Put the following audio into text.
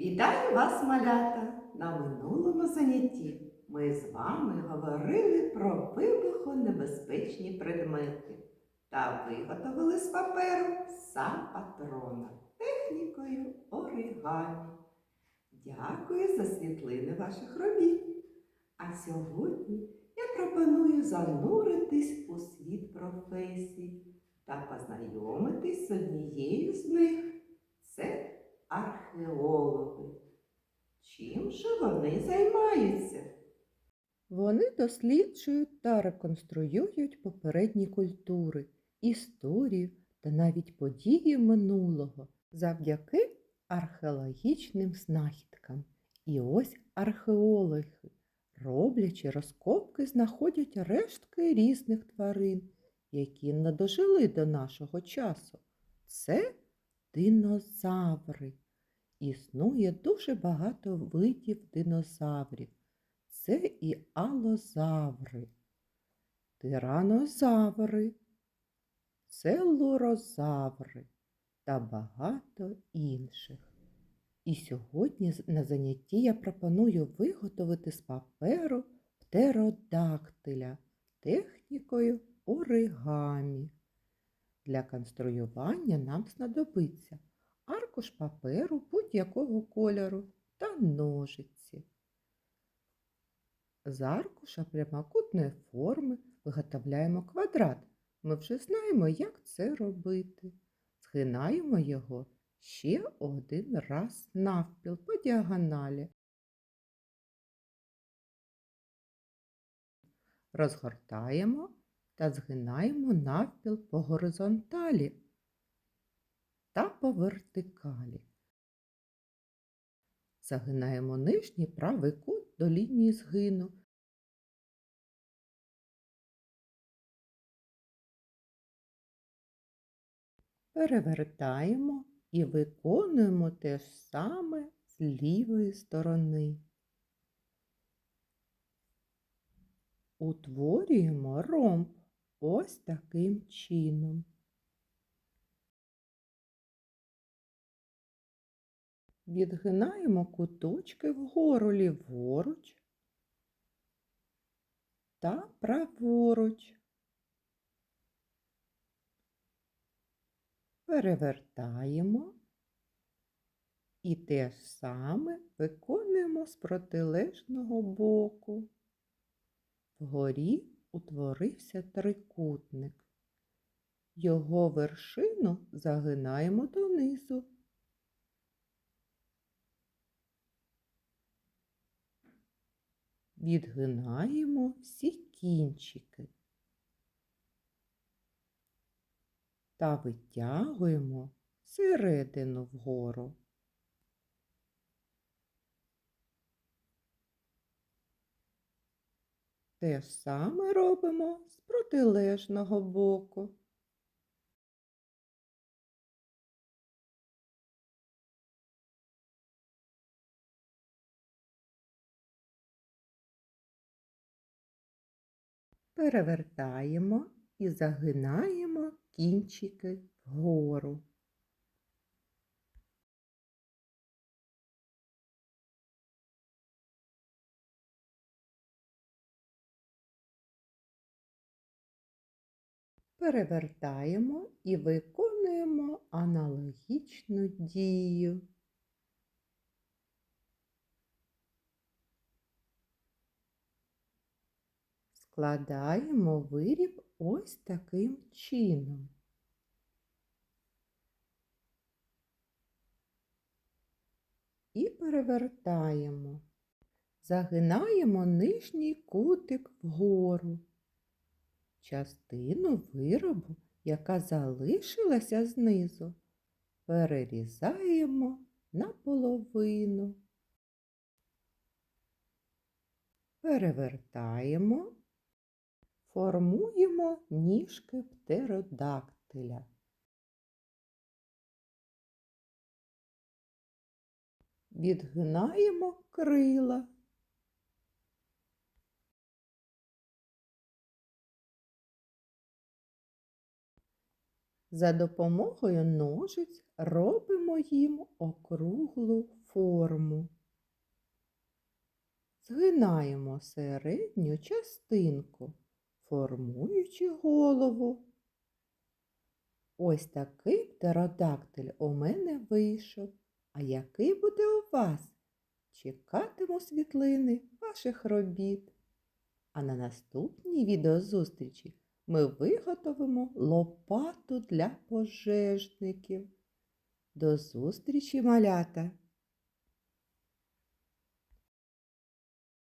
Вітаю вас, малята! На минулому занятті ми з вами говорили про вибухонебезпечні предмети та виготовили з паперу сам патрона технікою оригамі. Дякую за світлини ваших робіт. А сьогодні я пропоную зануритись у світ професій та познайомитись з однією з них. Це археологи. Чим же вони займаються? Вони досліджують та реконструюють попередні культури, історію та навіть події минулого завдяки археологічним знахідкам. І ось археологи, роблячи розкопки, знаходять рештки різних тварин, які не дожили до нашого часу. Це динозаври. Існує дуже багато видів динозаврів. Це і алозаври, тиранозаври, целурозаври та багато інших. І сьогодні на занятті я пропоную виготовити з паперу птеродактиля технікою оригамі. Для конструювання нам знадобиться аркуш паперу будь-якого кольору та ножиці. З аркуша прямокутної форми виготовляємо квадрат. Ми вже знаємо, як це робити. Згинаємо його ще один раз навпіл по діагоналі. Розгортаємо та згинаємо навпіл по горизонталі та по вертикалі. Загинаємо нижній правий кут до лінії згину. Перевертаємо і виконуємо те ж саме з лівої сторони. Утворюємо ромб ось таким чином. Відгинаємо куточки вгору ліворуч та праворуч. Перевертаємо і те ж саме виконуємо з протилежного боку. Вгорі утворився трикутник. Його вершину загинаємо донизу. Відгинаємо всі кінчики та витягуємо середину вгору. Те ж саме робимо з протилежного боку. Перевертаємо і загинаємо кінчики вгору. Перевертаємо і виконуємо аналогічну дію. Складаємо виріб ось таким чином. І перевертаємо. Загинаємо нижній кутик вгору. Частину виробу, яка залишилася знизу, перерізаємо наполовину. Перевертаємо, формуємо ніжки птеродактиля. Відгинаємо крила. За допомогою ножиць робимо їм округлу форму. Згинаємо середню частинку, формуючи голову. Ось такий птеродактиль у мене вийшов. А який буде у вас? Чекатиму світлини ваших робіт. А на наступній відеозустрічі ми виготовимо лопату для пожежників. До зустрічі, малята!